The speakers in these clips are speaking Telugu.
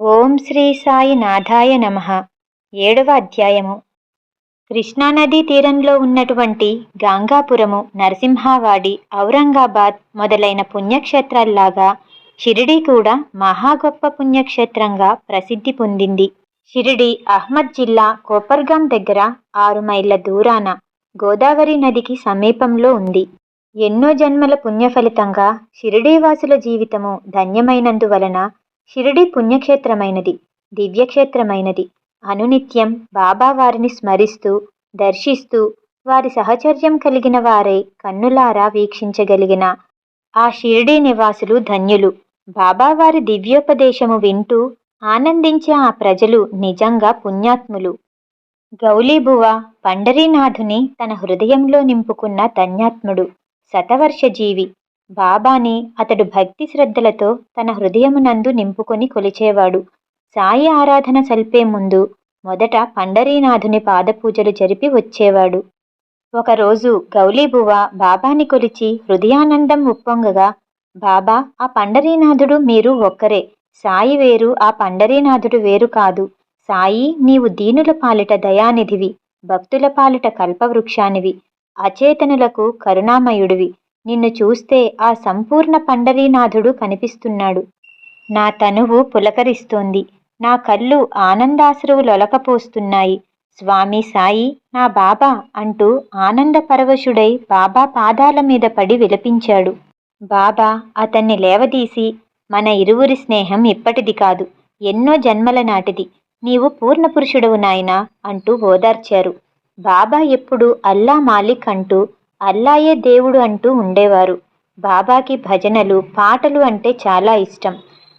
ఓం శ్రీ సాయి నాథాయ నమ. ఏడవ అధ్యాయము. కృష్ణానదీ తీరంలో ఉన్నటువంటి గాంగాపురము నరసింహావాడి ఔరంగాబాద్ మొదలైన పుణ్యక్షేత్రాల్లాగా షిరిడి కూడా మహా గొప్ప పుణ్యక్షేత్రంగా ప్రసిద్ధి పొందింది. షిరిడి అహ్మద్ జిల్లా కోపర్గాం దగ్గర ఆరు మైళ్ళ దూరాన గోదావరి నదికి సమీపంలో ఉంది. ఎన్నో జన్మల పుణ్యఫలితంగా షిరిడీవాసుల జీవితము ధన్యమైనందువలన షిరిడి పుణ్యక్షేత్రమైనది దివ్యక్షేత్రమైనది. అనునిత్యం బాబా వారిని స్మరిస్తూ దర్శిస్తూ వారి సహచర్యం కలిగిన వారై కన్నులారా వీక్షించగలిగిన ఆ షిరిడీ నివాసులు ధన్యులు. బాబావారి దివ్యోపదేశము వింటూ ఆనందించే ఆ ప్రజలు నిజంగా పుణ్యాత్ములు. గౌలీబువ పండరీనాథుని తన హృదయంలో నింపుకున్న ధన్యాత్ముడు శతవర్షజీవి. బాబాని అతడు భక్తి శ్రద్ధలతో తన హృదయమునందు నింపుకొని కొలిచేవాడు. సాయి ఆరాధన సల్పే ముందు మొదట పండరీనాథుని పాదపూజలు జరిపి వచ్చేవాడు. ఒకరోజు గౌలీబువ బాబాని కొలిచి హృదయానందం ఉప్పొంగగా బాబా ఆ పండరీనాథుడు మీరు ఒక్కరే. సాయి వేరు ఆ పండరీనాథుడు వేరు కాదు. సాయి నీవు దీనుల పాలిట దయానిధివి భక్తుల పాలిట కల్పవృక్షానివి. అచేతనులకు కరుణామయుడివి. నిన్ను చూస్తే ఆ సంపూర్ణ పండరీనాథుడు కనిపిస్తున్నాడు. నా తనువు పులకరిస్తోంది. నా కళ్ళు ఆనందాశ్రువులొలకపోస్తున్నాయి స్వామి సాయి నా బాబా అంటూ ఆనంద పరవశుడై బాబా పాదాల మీద పడి విలపించాడు. బాబా అతన్ని లేవదీసి మన ఇరువురి స్నేహం ఇప్పటిది కాదు. ఎన్నో జన్మల నాటిది. నీవు పూర్ణపురుషుడవు నాయనా అంటూ ఓదార్చారు. బాబా ఎప్పుడు అల్లా మాలిక్ అంటూ అల్లాయే దేవుడు అంటూ ఉండేవారు. బాబాకి భజనలు పాటలు అంటే చాలా ఇష్టం.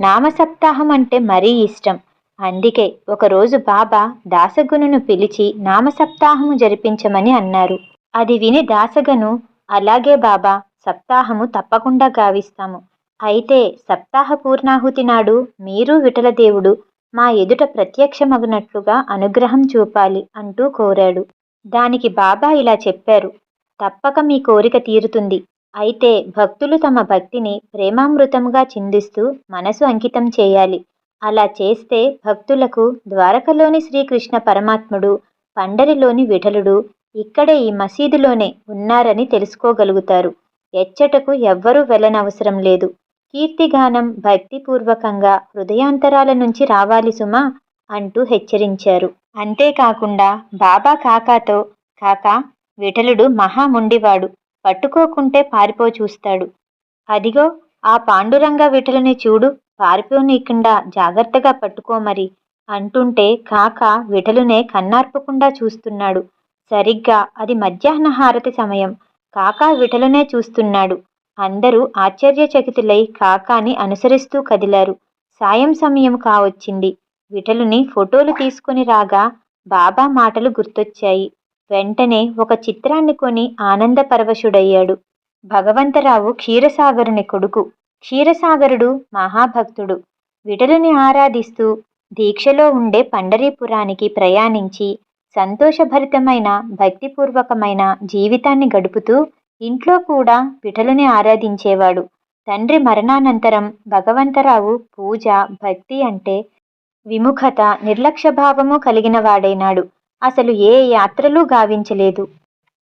నామసప్తాహం అంటే మరీ ఇష్టం. అందుకే ఒకరోజు బాబా దాసగునును పిలిచి నామసప్తాహము జరిపించమని అన్నారు. అది విని దాసగను అలాగే బాబా సప్తాహము తప్పకుండా గావిస్తాము. అయితే సప్తాహ పూర్ణాహుతి నాడు మీరు విఠలదేవుడు మా ఎదుట ప్రత్యక్షమగినట్లుగా అనుగ్రహం చూపాలి అంటూ కోరాడు. దానికి బాబా ఇలా చెప్పారు. తప్పక మీ కోరిక తీరుతుంది. అయితే భక్తులు తమ భక్తిని ప్రేమామృతంగా చిందిస్తూ మనసు అంకితం చేయాలి. అలా చేస్తే భక్తులకు ద్వారకలోని శ్రీకృష్ణ పరమాత్ముడు పండరిలోని విఠలుడు ఇక్కడే ఈ మసీదులోనే ఉన్నారని తెలుసుకోగలుగుతారు. ఎచ్చటకు ఎవ్వరూ వెళ్ళనవసరం లేదు. కీర్తిగానం భక్తిపూర్వకంగా హృదయాంతరాల నుంచి రావాలి సుమా అంటూ హెచ్చరించారు. అంతేకాకుండా బాబా కాకాతో కాకా విఠలుడు మహాముండివాడు పట్టుకోకుంటే పారిపో చూస్తాడు. అదిగో ఆ పాండురంగ విఠలుని చూడు. పారిపోనీకుండా జాగ్రత్తగా పట్టుకోమరి అంటుంటే కాక విఠలునే కన్నార్పకుండా చూస్తున్నాడు. సరిగ్గా అది మధ్యాహ్న హారతి సమయం. కాకా విఠలునే చూస్తున్నాడు. అందరూ ఆశ్చర్యచకితులై కాకాని అనుసరిస్తూ కదిలారు. సాయం సమయం కావచ్చింది. విఠలుని ఫోటోలు తీసుకుని రాగా బాబా మాటలు గుర్తొచ్చాయి. వెంటనే ఒక చిత్రాన్ని కొని ఆనందపరవశుడయ్యాడు భగవంతరావు క్షీరసాగరుని కొడుకు. క్షీరసాగరుడు మహాభక్తుడు. విఠలుని ఆరాధిస్తూ దీక్షలో ఉండే పండరీపురానికి ప్రయాణించి సంతోషభరితమైన భక్తిపూర్వకమైన జీవితాన్ని గడుపుతూ ఇంట్లో కూడా విఠలుని ఆరాధించేవాడు. తండ్రి మరణానంతరం భగవంతరావు పూజ భక్తి అంటే విముఖత నిర్లక్ష్యభావము కలిగిన వాడైనాడు. అసలు ఏ యాత్రలు గావించలేదు.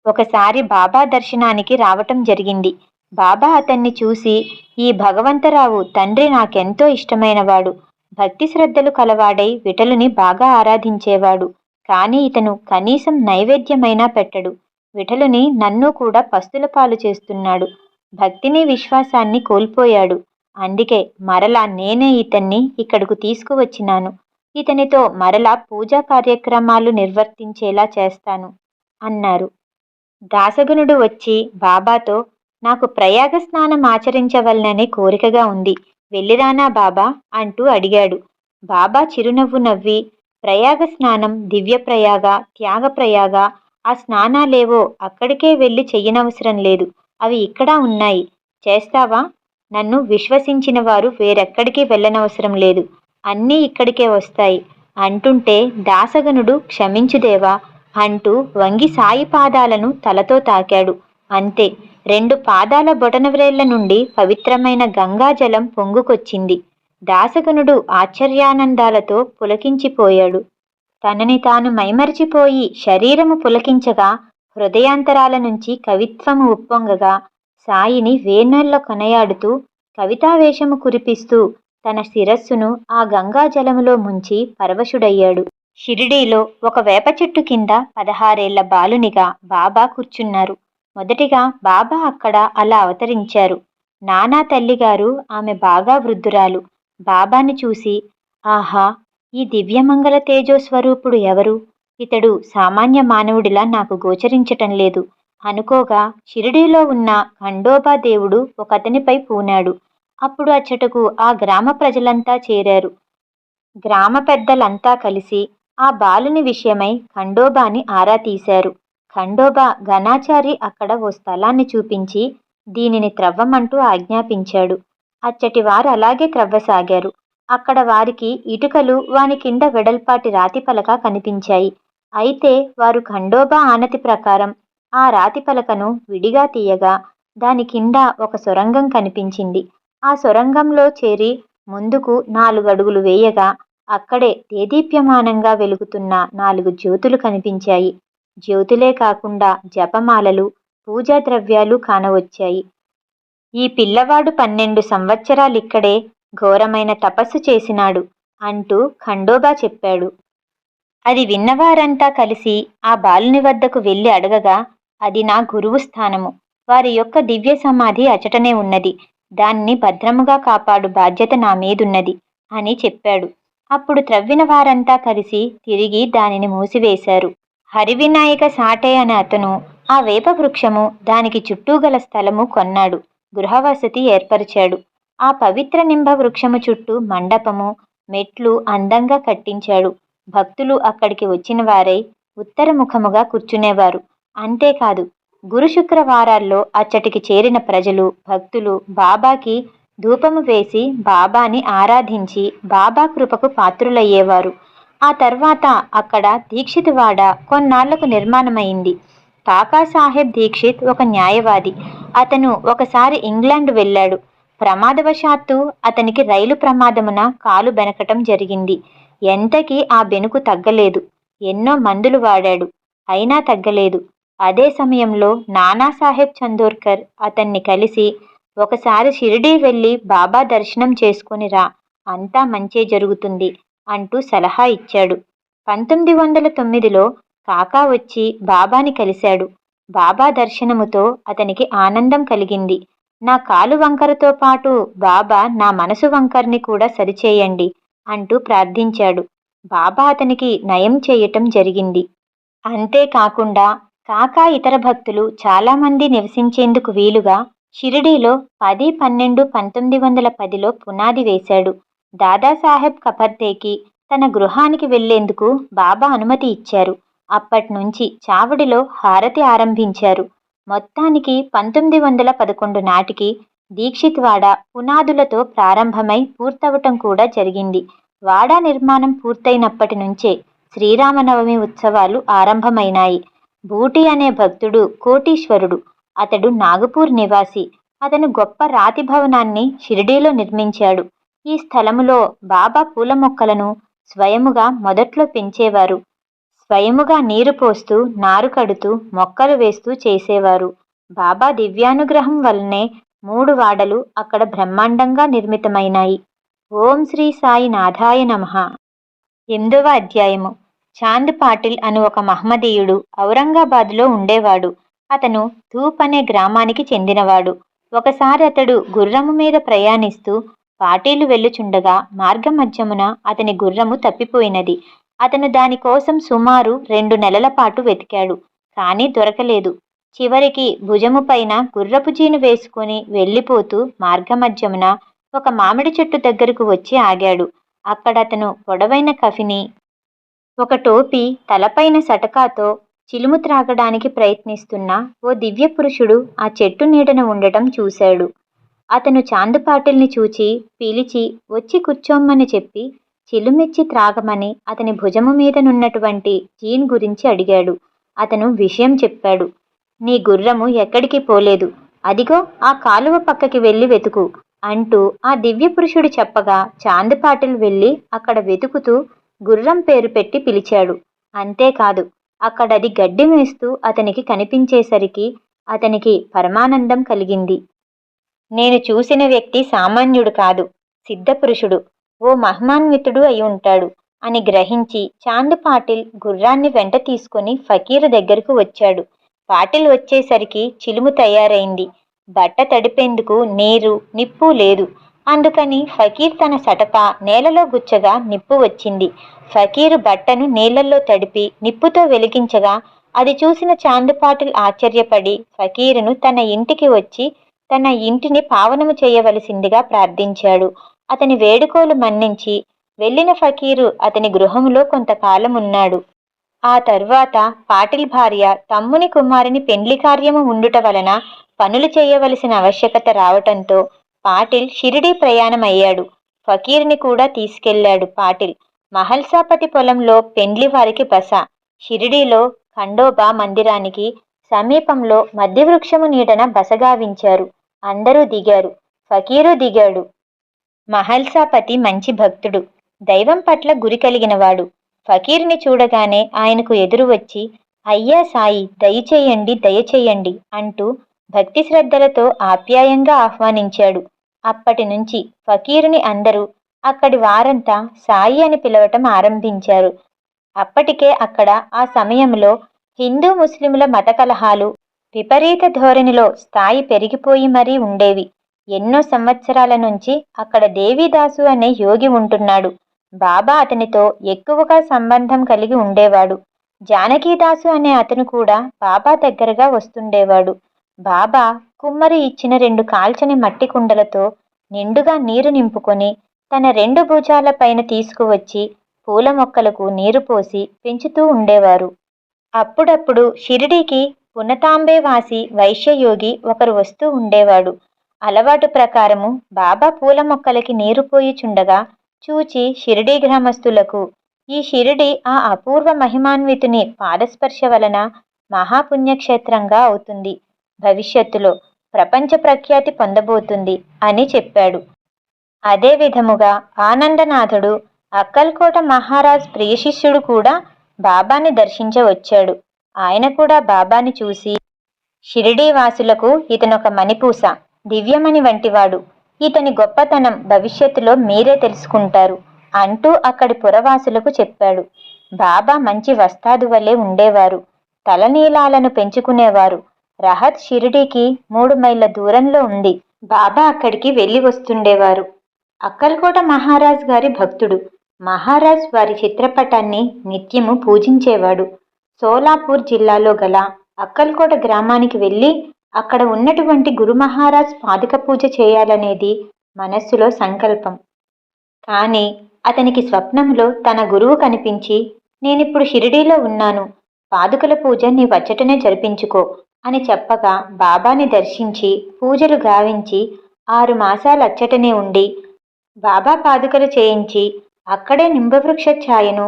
ఒకసారి బాబా దర్శనానికి రావటం జరిగింది. బాబా అతన్ని చూసి ఈ భగవంతరావు తండ్రి నాకెంతో ఇష్టమైనవాడు. భక్తి శ్రద్ధలు కలవాడై విఠలుని బాగా ఆరాధించేవాడు. కానీ ఇతను కనీసం నైవేద్యమైనా పెట్టడు. విఠలుని నన్ను కూడా పస్తుల పాలు చేస్తున్నాడు. భక్తిని విశ్వాసాన్ని కోల్పోయాడు. అందుకే మరలా నేనే ఇతన్ని ఇక్కడకు తీసుకువచ్చినాను. ఇతనితో మరలా పూజా కార్యక్రమాలు నిర్వర్తించేలా చేస్తాను అన్నారు. దాసగునుడు వచ్చి బాబాతో నాకు ప్రయాగ స్నానం ఆచరించవలననే కోరికగా ఉంది వెళ్ళిరానా బాబా? అంటూ అడిగాడు. బాబా చిరునవ్వు నవ్వి ప్రయాగ స్నానం దివ్యప్రయాగ త్యాగప్రయాగ ఆ స్నానాలేవో అక్కడికే వెళ్ళి చెయ్యనవసరం లేదు అవి ఇక్కడ ఉన్నాయి చేస్తావా? నన్ను విశ్వసించిన వారు వేరెక్కడికి వెళ్ళనవసరం లేదు అన్నీ ఇక్కడికే వస్తాయి. అంటుంటే దాసగనుడు క్షమించుదేవా అంటూ వంగి సాయి పాదాలను తలతో తాకాడు. అంతే రెండు పాదాల బొటనవ్రేళ్ళ నుండి పవిత్రమైన గంగాజలం పొంగుకొచ్చింది. దాసగనుడు ఆశ్చర్యానందాలతో పులకించిపోయాడు. తనని తాను మైమరిచిపోయి శరీరము పులకించగా హృదయాంతరాల నుంచి కవిత్వము ఉప్పొంగగా సాయిని వేణోళ్ళ కొనయాడుతూ కవితావేషము కురిపిస్తూ తన శిరస్సును ఆ గంగాజలములో ముంచి పరవశుడయ్యాడు. షిరిడీలో ఒక వేప చెట్టు కింద పదహారేళ్ళ బాలునిగా బాబా కూర్చున్నారు. మొదటిగా బాబా అక్కడ అలా అవతరించారు. నానా తల్లిగారు ఆమె బాగా వృద్ధురాలు. బాబాని చూసి ఆహా ఈ దివ్యమంగళ తేజో స్వరూపుడు ఎవరు? ఇతడు సామాన్య మానవుడిలా నాకు గోచరించటం లేదు. అనుకోగా షిరిడీలో ఉన్న ఖండోబా దేవుడు ఒకతనిపై పూనాడు. అప్పుడు అచ్చటకు ఆ గ్రామ ప్రజలంతా చేరారు. గ్రామ పెద్దలంతా కలిసి ఆ బాలుని విషయమై ఖండోబాని ఆరా తీశారు. ఖండోబా ఘనాచారి అక్కడ ఓ స్థలాన్ని చూపించి దీనిని త్రవ్వమంటూ ఆజ్ఞాపించాడు. అచ్చటి వారు అలాగే త్రవ్వసాగారు. అక్కడ వారికి ఇటుకలు వాని కింద వెడల్పాటి రాతి పలక కనిపించాయి. అయితే వారు ఖండోబా ఆనతి ప్రకారం ఆ రాతి పలకను విడిగా తీయగా దాని కింద ఒక సొరంగం కనిపించింది. ఆ సొరంగంలో చేరి ముందుకు నాలుగు అడుగులు వేయగా అక్కడే దేదీప్యమానంగా వెలుగుతున్న నాలుగు జ్యోతులు కనిపించాయి. జ్యోతులే కాకుండా జపమాలలు పూజా ద్రవ్యాలు కానవచ్చాయి. ఈ పిల్లవాడు పన్నెండు సంవత్సరాలిక్కడే ఘోరమైన తపస్సు చేసినాడు అంటూ ఖండోబా చెప్పాడు. అది విన్నవారంతా కలిసి ఆ బాలుని వద్దకు వెళ్ళి అడగగా అది నా గురువు స్థానము. వారి యొక్క దివ్య సమాధి అచటనే ఉన్నది. దాన్ని భద్రముగా కాపాడు బాధ్యత నా మీదున్నది అని చెప్పాడు. అప్పుడు త్రవ్విన వారంతా కలిసి తిరిగి దానిని మూసివేశారు. హరివినాయక సాటే అనే అతను ఆ వేప వృక్షము దానికి చుట్టూ గల స్థలము కొన్నాడు. గృహవసతి ఏర్పరిచాడు. ఆ పవిత్ర నింబ వృక్షము చుట్టూ మండపము మెట్లు అందంగా కట్టించాడు. భక్తులు అక్కడికి వచ్చిన వారై ఉత్తరముఖముగా కూర్చునేవారు. అంతేకాదు గురు శుక్రవారాల్లో అచ్చటికి చేరిన ప్రజలు భక్తులు బాబాకి ధూపము వేసి బాబాని ఆరాధించి బాబా కృపకు పాత్రులయ్యేవారు. ఆ తర్వాత అక్కడ దీక్షిత్వాడ కొన్నాళ్ళకు నిర్మాణమైంది. కాకాసాహెబ్ దీక్షిత్ ఒక న్యాయవాది. అతను ఒకసారి ఇంగ్లాండ్ వెళ్ళాడు. ప్రమాదవశాత్తు అతనికి రైలు ప్రమాదమున కాలు బెనకటం జరిగింది. ఎంతకీ ఆ బెనుకు తగ్గలేదు. ఎన్నో మందులు వాడాడు. అయినా తగ్గలేదు. అదే సమయంలో నానాసాహెబ్ చందోర్కర్ అతన్ని కలిసి ఒకసారి షిరిడీ వెళ్ళి బాబా దర్శనం చేసుకుని రా అంతా మంచే జరుగుతుంది అంటూ సలహా ఇచ్చాడు. పంతొమ్మిది వందల తొమ్మిదిలో కాకా వచ్చి బాబాని కలిశాడు. బాబా దర్శనముతో అతనికి ఆనందం కలిగింది. నా కాలు వంకరతో పాటు బాబా నా మనసు వంకర్ని కూడా సరిచేయండి అంటూ ప్రార్థించాడు. బాబా అతనికి నయం చేయటం జరిగింది. అంతేకాకుండా కాకా ఇతర భక్తులు చాలామంది నివసించేందుకు వీలుగా షిరిడీలో పది పన్నెండు పంతొమ్మిది వందల పదిలో పునాది వేశాడు. దాదాసాహెబ్ కపర్దేకి తన గృహానికి వెళ్ళేందుకు బాబా అనుమతి ఇచ్చారు. అప్పటి నుంచి చావడిలో హారతి ఆరంభించారు. మొత్తానికి పంతొమ్మిది వందల పదకొండు నాటికి దీక్షిత్ వాడ పునాదులతో ప్రారంభమై పూర్తవటం కూడా జరిగింది. వాడా నిర్మాణం పూర్తయినప్పటి నుంచే శ్రీరామనవమి ఉత్సవాలు ఆరంభమైనాయి. బూటి అనే భక్తుడు కోటీశ్వరుడు. అతడు నాగపూర్ నివాసి. అతను గొప్ప రాతి భవనాన్ని షిరిడీలో నిర్మించాడు. ఈ స్థలములో బాబా పూల మొక్కలను స్వయముగా మొదట్లో పెంచేవారు. స్వయముగా నీరు పోస్తూ నారు కడుతూ మొక్కలు వేస్తూ చేసేవారు. బాబా దివ్యానుగ్రహం వల్లనే మూడు వాడలు అక్కడ బ్రహ్మాండంగా నిర్మితమైనాయి. ఓం శ్రీ సాయి నాథాయ నమః. ఎనిమిదవ అధ్యాయము. చాంద్ పాటిల్ అను ఒక మహమ్మదీయుడు ఔరంగాబాద్లో ఉండేవాడు. అతను ధూప్ అనే గ్రామానికి చెందినవాడు. ఒకసారి అతడు గుర్రము మీద ప్రయాణిస్తూ పాటీలు వెళ్ళుచుండగా మార్గమధ్యమున అతని గుర్రము తప్పిపోయినది. అతను దానికోసం సుమారు రెండు నెలల పాటు వెతికాడు కానీ దొరకలేదు. చివరికి భుజము పైన గుర్రపు జీను వేసుకుని వెళ్ళిపోతూ మార్గమధ్యమున ఒక మామిడి చెట్టు దగ్గరకు వచ్చి ఆగాడు. అక్కడ అతను పొడవైన కఫిని ఒక టోపీ తలపైన సటకాతో చిలుము త్రాగడానికి ప్రయత్నిస్తున్న ఓ దివ్య పురుషుడు ఆ చెట్టు నీడన ఉండటం చూశాడు. అతను చాందుపాటిల్ని చూచి పిలిచి వచ్చి కూర్చోమ్మని చెప్పి చిలుమిచ్చి త్రాగమని అతని భుజము మీదనున్నటువంటి జీన్ గురించి అడిగాడు. అతను విషయం చెప్పాడు. నీ గుర్రము ఎక్కడికి పోలేదు. అదిగో ఆ కాలువ పక్కకి వెళ్ళి వెతుకు అంటూ ఆ దివ్య పురుషుడు చెప్పగా చాందుపాటిల్ వెళ్ళి అక్కడ వెతుకుతూ గుర్రం పేరు పెట్టి పిలిచాడు. అంతేకాదు అక్కడది గడ్డి మేస్తూ అతనికి కనిపించేసరికి అతనికి పరమానందం కలిగింది. నేను చూసిన వ్యక్తి సామాన్యుడు కాదు సిద్ధపురుషుడు ఓ మహమాన్వితుడు అయి ఉంటాడు అని గ్రహించి చాంద్ పాటిల్ గుర్రాన్ని వెంట తీసుకుని ఫకీర్ దగ్గరకు వచ్చాడు. పాటిల్ వచ్చేసరికి చిలుము తయారైంది. బట్ట తడిపేందుకు నీరు నిప్పు లేదు. అందుకని ఫకీర్ తన సటప నేలలో గుచ్చగా నిప్పు వచ్చింది. ఫకీరు బట్టను నీళ్ళలో తడిపి నిప్పుతో వెలిగించగా అది చూసిన చాందుపాటిల్ ఆశ్చర్యపడి ఫకీరును తన ఇంటికి వచ్చి తన ఇంటిని పావనము చేయవలసిందిగా ప్రార్థించాడు. అతని వేడుకోలు మన్నించి వెళ్ళిన ఫకీరు అతని గృహంలో కొంతకాలం ఉన్నాడు ఆ తరువాత పాటిల్ భార్య తమ్ముని కుమారుని పెండ్లి కార్యము ఉండుట వలన పనులు చేయవలసిన ఆవశ్యకత రావటంతో పాటిల్ షిరిడీ ప్రయాణమయ్యాడు. ఫకీర్ని కూడా తీసుకెళ్ళాడు పాటిల్. మహల్సాపతి పొలంలో పెండ్లి వారికి బస. షిరిడీలో ఖండోబా మందిరానికి సమీపంలో మధ్యవృక్షము నీడన బసగావించారు అందరూ దిగారు. ఫకీరు దిగాడు. మహల్సాపతి మంచి భక్తుడు. దైవం పట్ల గురి కలిగినవాడు. ఫకీర్ని చూడగానే ఆయనకు ఎదురు వచ్చి అయ్యా సాయి దయచేయండి దయచేయండి అంటూ భక్తి శ్రద్ధలతో ఆప్యాయంగా ఆహ్వానించాడు. అప్పటి నుంచి ఫకీరుని అందరూ అక్కడి వారంతా సాయి అని పిలవటం ఆరంభించారు. అప్పటికే అక్కడ ఆ సమయంలో హిందూ ముస్లింల మత కలహాలు విపరీత ధోరణిలో స్థాయి పెరిగిపోయి మరీ ఉండేవి. ఎన్నో సంవత్సరాల నుంచి అక్కడ దేవీదాసు అనే యోగి ఉంటున్నాడు. బాబా అతనితో ఎక్కువగా సంబంధం కలిగి ఉండేవాడు. జానకీదాసు అనే అతను కూడా బాబా దగ్గరగా వస్తుండేవాడు. బాబా కుమ్మరి ఇచ్చిన రెండు కాల్చని మట్టి కుండలతో నిండుగా నీరు నింపుకొని తన రెండు భుజాల పైన తీసుకువచ్చి పూల మొక్కలకు నీరు పోసి పెంచుతూ ఉండేవారు. అప్పుడప్పుడు షిరిడీకి పునతాంబేవాసి వైశ్యయోగి ఒకరు వస్తూ ఉండేవాడు. అలవాటు ప్రకారము బాబా పూల మొక్కలకి నీరు పోయిచుండగా చూచి షిరిడీ గ్రామస్తులకు ఈ షిరిడి ఆ అపూర్వ మహిమాన్వితుని పాదస్పర్శ వలన మహాపుణ్యక్షేత్రంగా అవుతుంది. భవిష్యత్తులో ప్రపంచ ప్రఖ్యాతి పొందబోతుంది అని చెప్పాడు. అదే విధముగా ఆనందనాథుడు అక్కల్కోట మహారాజ్ ప్రియ శిష్యుడు కూడా బాబాని దర్శించవచ్చాడు. ఆయన కూడా బాబాని చూసి షిరిడీ వాసులకు ఇతనొక మణిపూస దివ్యమణి వంటివాడు. ఇతని గొప్పతనం భవిష్యత్తులో మీరే తెలుసుకుంటారు అంటూ అక్కడి పురవాసులకు చెప్పాడు. బాబా మంచి వస్తాదు వలె ఉండేవారు. తలనీలాలను పెంచుకునేవారు. రహత్ షిరిడీకి మూడు మైళ్ళ దూరంలో ఉంది. బాబా అక్కడికి వెళ్ళి వస్తుండేవారు. అక్కల్కోట మహారాజ్ గారి భక్తుడు. మహారాజ్ వారి చిత్రపటాన్ని నిత్యము పూజించేవాడు. సోలాపూర్ జిల్లాలో గల అక్కల్కోట గ్రామానికి వెళ్ళి అక్కడ ఉన్నటువంటి గురు మహారాజ్ పాదుక పూజ చేయాలనేది మనస్సులో సంకల్పం. కానీ అతనికి స్వప్నంలో తన గురువు కనిపించి నేనిప్పుడు షిరిడీలో ఉన్నాను. పాదుకల పూజ నీ వచ్చటనే జరిపించుకో. అని చెప్పగా బాబాని దర్శించి పూజలు గావించి ఆరు మాసాలు అచ్చటనే ఉండి బాబా పాదుకలు చేయించి అక్కడే నింబవృక్ష ఛాయను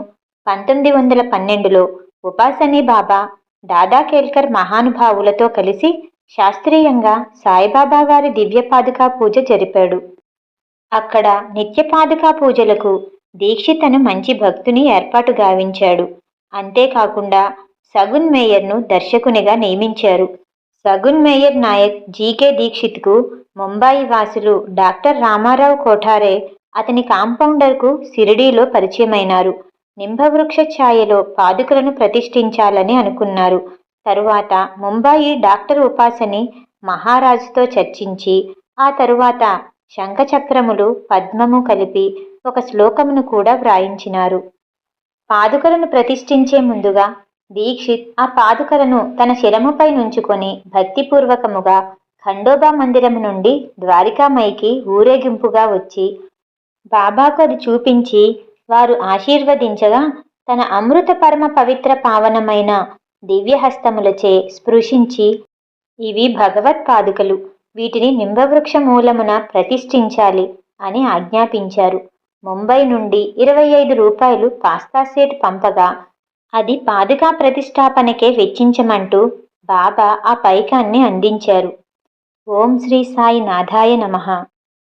పంతొమ్మిది వందల పన్నెండులో ఉపాసనీ బాబా దాదా కేల్కర్ మహానుభావులతో కలిసి శాస్త్రీయంగా సాయిబాబా వారి దివ్య పాదుకా పూజ జరిపాడు. అక్కడ నిత్య పాదుకా పూజలకు దీక్షితను మంచి భక్తుని ఏర్పాటు గావించాడు. అంతేకాకుండా సగున్ మేయర్ను దర్శకునిగా నియమించారు. సగున్ మేయర్ నాయక్ జీకే దీక్షిత్కు ముంబాయి వాసులు డాక్టర్ రామారావు కోఠారే అతని కాంపౌండర్కు సిరిడీలో పరిచయమైనారు. నింభవృక్ష ఛాయలో పాదుకలను ప్రతిష్ఠించాలని అనుకున్నారు. తరువాత ముంబాయి డాక్టర్ ఉపాసని మహారాజుతో చర్చించి ఆ తరువాత శంఖచక్రములు పద్మము కలిపి ఒక శ్లోకమును కూడా వ్రాయించినారు. పాదుకలను ప్రతిష్ఠించే ముందుగా దీక్షిత్ ఆ పాదుకలను తన శిరముపై నుంచుకొని భక్తిపూర్వకముగా ఖండోబా మందిరము నుండి ద్వారికామైకి ఊరేగింపుగా వచ్చి బాబాకు అది చూపించి వారు ఆశీర్వదించగా తన అమృత పరమ పవిత్ర పావనమైన దివ్యహస్తములచే స్పృశించి ఇవి భగవత్ పాదుకలు. వీటిని నింబవృక్ష మూలమున ప్రతిష్ఠించాలి అని ఆజ్ఞాపించారు. ముంబై నుండి ఇరవై ఐదు రూపాయలు పాస్తా సేట్ పంపగా అది పాదుకా ప్రతిష్టాపనకే వెచ్చించమంటూ బాబా ఆ పైకాన్ని అందించారు. ఓం శ్రీ సాయి నాథాయ నమః.